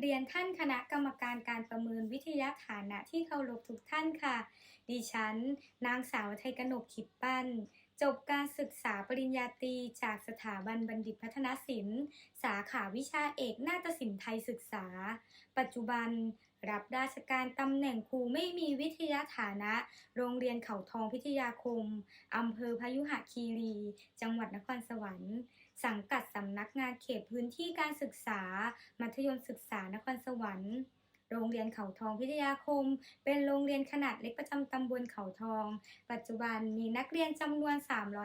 เรียนท่านคณะกรรมการการประเมินวิทยาฐานะที่เคารพทุกท่านค่ะ ดิฉัน นางสาวไทยกนกขิดปั้น จบการศึกษาปริญญาตรีจากสถาบันบัณฑิตพัฒนศิลป์ สาขาวิชาเอกนาฏศิลป์ไทยศึกษา ปัจจุบันรับราชการตำแหน่งครูไม่มีวิทยาฐานะ โรงเรียนเขาทองพิทยาคม อำเภอพยุหคีรี จังหวัดนครสวรรค์ สังกัดสำนักงานเขตพื้นที่การศึกษา มัธยมศึกษานครสวรรค์ โรงเรียนเขาทองพิทยาคม เป็นโรงเรียนขนาดเล็กประจำตำบลเขาทอง ปัจจุบันมีนักเรียนจำนวน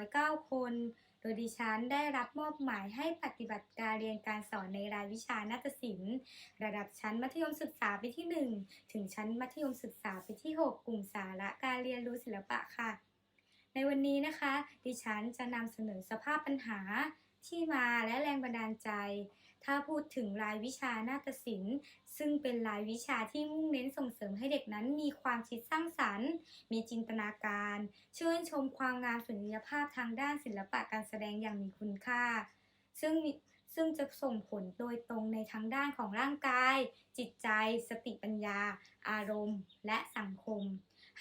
309 คน โดยดิฉันได้รับมอบหมายให้ปฏิบัติการเรียนการสอนในรายวิชานาฏศิลป์ ระดับชั้นมัธยมศึกษาปีที่ 1 ถึงชั้นมัธยมศึกษาปีที่ 6 กลุ่มสาระการเรียนรู้ศิลปะค่ะในวันนี้นะคะ ดิฉันจะนำเสนอสภาพปัญหา ที่มาและแรงบันดาลใจ ถ้าพูดถึงรายวิชานาฏศิลป์ ซึ่งเป็นรายวิชาที่มุ่งเน้นส่งเสริมให้เด็กนั้นมีความคิดสร้างสรรค์ มีจินตนาการ เชื่นชมความงามสุริยภาพทางด้านศิลปะการแสดงอย่างมีคุณค่า ซึ่งซึ่งจะส่งผลโดยตรงในทั้งด้านของร่างกาย จิตใจ สติปัญญา อารมณ์ และสังคม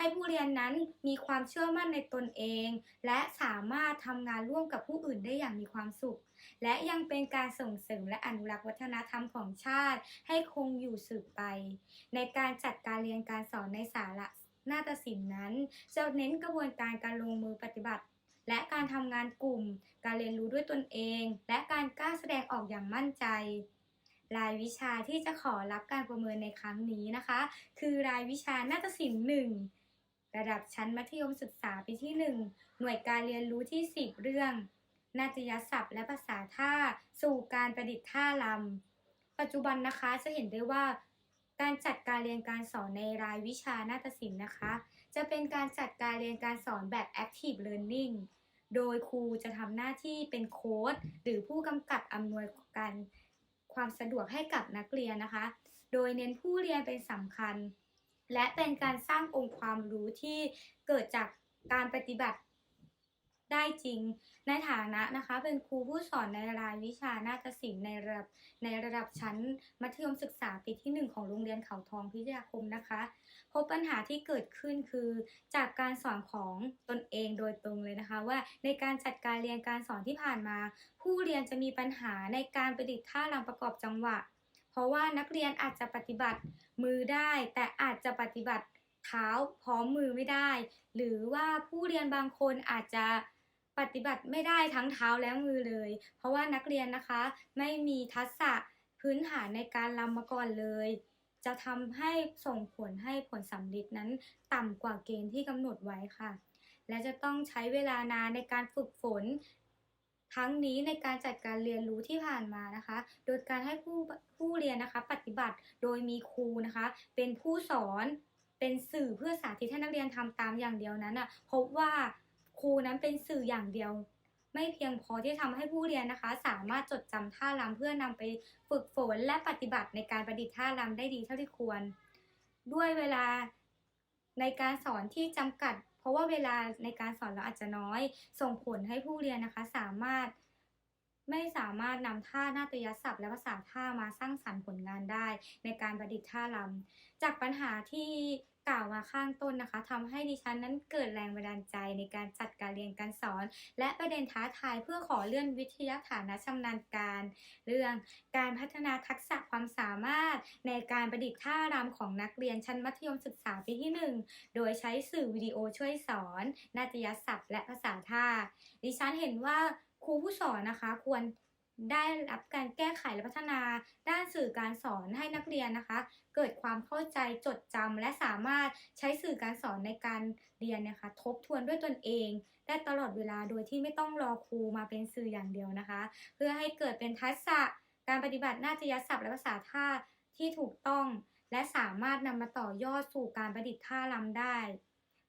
ให้ผู้เรียนนั้นมีความเชื่อมั่นในตนเอง และสามารถทำงานร่วมกับผู้อื่นได้อย่างมีความสุข และยังเป็นการส่งเสริมและอนุรักษ์วัฒนธรรมของชาติ ให้คงอยู่สืบไป ในการจัดการเรียนการสอนในสาระนาฏศิลป์นั้นจะเน้นกระบวนการการลงมือปฏิบัติ และการทำงานกลุ่ม การเรียนรู้ด้วยตนเอง และการกล้าแสดงออกอย่างมั่นใจ รายวิชาที่จะขอรับการประเมินในครั้งนี้นะคะ คือรายวิชานาฏศิลป์หนึ่ง ระดับชั้นมัธยมศึกษาปีที่ 1 หน่วยการเรียนรู้ที่ 10 เรื่อง นาฏยศัพท์และภาษาท่า สู่การประดิษฐ์ท่าลำ ปัจจุบันนะคะจะเห็นได้ว่า การจัดการเรียนการสอนในรายวิชานาฏศิลป์นะคะ จะเป็นการจัดการเรียนการสอนแบบ active learning โดยครูจะทำหน้าที่เป็นโค้ดหรือผู้กำกับอำนวยการความสะดวกให้กับนักเรียนนะคะ โดยเน้นผู้เรียนเป็นสำคัญ และเป็นการสร้างองค์ความรู้ที่เกิดจากการปฏิบัติได้จริง ในฐานะนะคะ เป็นครูผู้สอนในรายวิชานาฏศิลป์ในระดับในระดับชั้น มัธยมศึกษาปีที่ 1 ของโรงเรียนเขาทองพิทยาคมนะคะ พบปัญหาที่เกิดขึ้นคือ จากการสอนของตนเองโดยตรงเลยนะคะ ว่าในการจัดการเรียนการสอนที่ผ่านมา ผู้เรียนจะมีปัญหาในการประดิษฐ์ท่ารำประกอบจังหวะ เพราะว่านักเรียนอาจจะปฏิบัติมือได้ แต่อาจจะปฏิบัติเท้าพร้อมมือไม่ได้ หรือว่าผู้เรียนบางคนอาจจะปฏิบัติไม่ได้ทั้งเท้าและมือเลย เพราะว่านักเรียนนะคะไม่มีทักษะพื้นฐานในการรำมาก่อนเลย จะทำให้ส่งผลให้ผลสำลิดนั้นต่ำกว่าเกณฑ์ที่กำหนดไว้ค่ะ และจะต้องใช้เวลานานในการฝึกฝน ทั้งนี้ในการจัดการเรียนรู้ที่ผ่านมานะคะ โดยการให้ผู้ผู้เรียนนะคะปฏิบัติโดยมีครูนะคะ เป็นผู้สอนเป็นสื่อเพื่อสาธิตให้นักเรียนทำตามอย่างเดียวนั้นอะพบว่าครูนั้นเป็นสื่ออย่างเดียว ไม่เพียงพอที่ทำให้ผู้เรียนนะคะ สามารถจดจำท่ารำเพื่อนำไปฝึกฝนและปฏิบัติในการประดิษฐ์ท่ารำได้ดีเท่าที่ควร ด้วยเวลาในการสอนที่จำกัด เพราะว่าเวลาในการสอนเราอาจจะน้อย ส่งผลให้ผู้เรียนนะคะสามารถไม่สามารถนำท่านาฏยศัพท์และภาษาท่ามาสร้างสรรค์ผลงานได้ในการประดิษฐ์ท่ารำจากปัญหาที่ กล่าวมาข้างต้นนะคะทำให้ดิฉันนั้นเกิดแรงบันดาลใจในการจัดการเรียนการสอน และประเด็นท้าทายเพื่อขอเลื่อนวิทยาฐานะชำนาญการ เรื่องการพัฒนาทักษะความสามารถ ในการประดิษฐ์ท่ารำของนักเรียนชั้นมัธยมศึกษาปีที่ 1 โดยใช้สื่อวิดีโอช่วยสอน นาฏยศัพท์ และภาษาท่า ดิฉันเห็นว่าครูผู้สอนนะคะควร ได้รับการแก้ไขและพัฒนา ด้านสื่อการสอนให้นักเรียนนะคะ เกิดความเข้าใจจดจำและสามารถใช้สื่อการสอนในการเรียนนะคะ ทบทวนด้วยตนเองได้ตลอดเวลาโดยที่ไม่ต้องรอครูมาเป็นสื่ออย่างเดียวนะคะ เพื่อให้เกิดเป็นทักษะการปฏิบัติหน้าฏยศัพท์และภาษาท่าที่ถูกต้อง และสามารถนำมาต่อยอดสู่การประดิษฐ์ท่ารำได้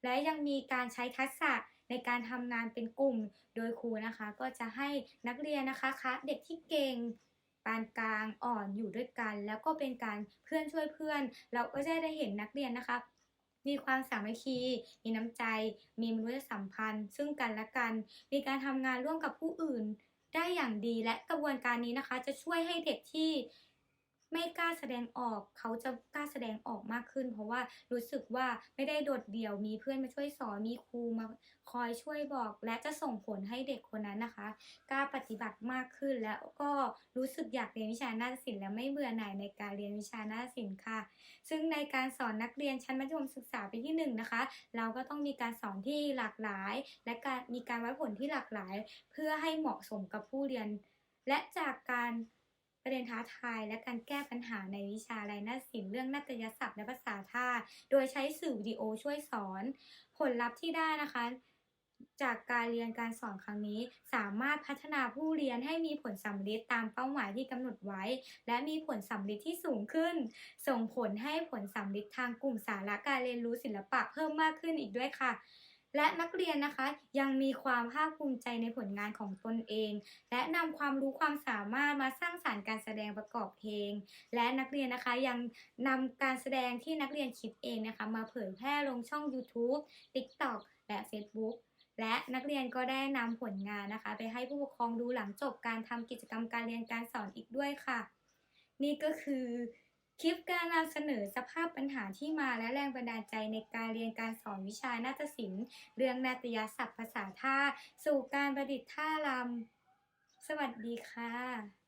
และยังมีการใช้ทักษะ ในการทำงานเป็นกลุ่มโดยครูนะคะ ก็จะให้นักเรียนนะคะคะเด็กที่เก่งปานกลางอ่อนอยู่ด้วยกัน แล้วก็เป็นการเพื่อนช่วยเพื่อน เราก็จะได้เห็นนักเรียนนะคะ มีความสามัคคี มีน้ำใจ มีมนุษยสัมพันธ์ ซึ่งกันและกัน มีการทำงานร่วมกับผู้อื่นได้อย่างดีและกระบวนการนี้นะคะ จะช่วยให้เด็กที่ ไม่กล้าแสดงออก เขาจะกล้าแสดงออกมากขึ้น เพราะว่ารู้สึกว่าไม่ได้โดดเดี่ยวมีเพื่อนมาช่วยสอนมีครูมาคอยช่วยบอก และจะส่งผลให้เด็กคนนั้นนะคะกล้าปฏิบัติมากขึ้นแล้วก็รู้สึกอยากเรียนวิชานาฏศิลป์และไม่เบื่อหน่ายในการเรียนวิชานาฏศิลป์ค่ะ ซึ่งในการสอนนักเรียนชั้นมัธยมศึกษาปีที่หนึ่งนะคะ เราก็ต้องมีการสอนที่หลากหลาย และการมีการวัดผลที่หลากหลาย เพื่อให้เหมาะสมกับผู้เรียน และจากการ นท้าทายและการแก้ปัญหาในวิชาลายนาฏศิลป์เรื่องนาฏยศัพท์และภาษาท่า โดยใช้สื่อวิดีโอช่วยสอน ผลลัพธ์ที่ได้นะคะ จากการเรียนการสอนครั้งนี้ สามารถพัฒนาผู้เรียนให้มีผลสำลิดตามเป้าหมายที่กำหนดไว้ และมีผลสำลิดที่สูงขึ้น ส่งผลให้ผลสำลิดทางกลุ่มสาระการเรียนรู้ศิลปะเพิ่มมากขึ้นอีกด้วยค่ะ และนักเรียนนะคะยังมีความภาคภูมิใจในผลงานของตนเอง และนำความรู้ความสามารถมาสร้างสารรค์การแสดงประกอบเพลง และนักเรียนนะคะยังนำการแสดงที่นักเรียนคิดเองนะคะมาเผยแพร่ลงช่อง YouTube TikTok และ Facebook และนักเรียนก็ได้นำผลงานนะคะ ไปให้ผู้ปกครองดูหลังจบการทำกิจกรรมการเรียนการสอนอีกด้วยค่ะ นี่ก็คือ คลิปการนำเสนอสภาพปัญหาที่มาและแรงบันดาลใจในการเรียนการสอนวิชานาฏศิลป์เรื่องนาฏยศัพท์ภาษาท่า สู่การประดิษฐ์ท่ารำสวัสดีค่ะ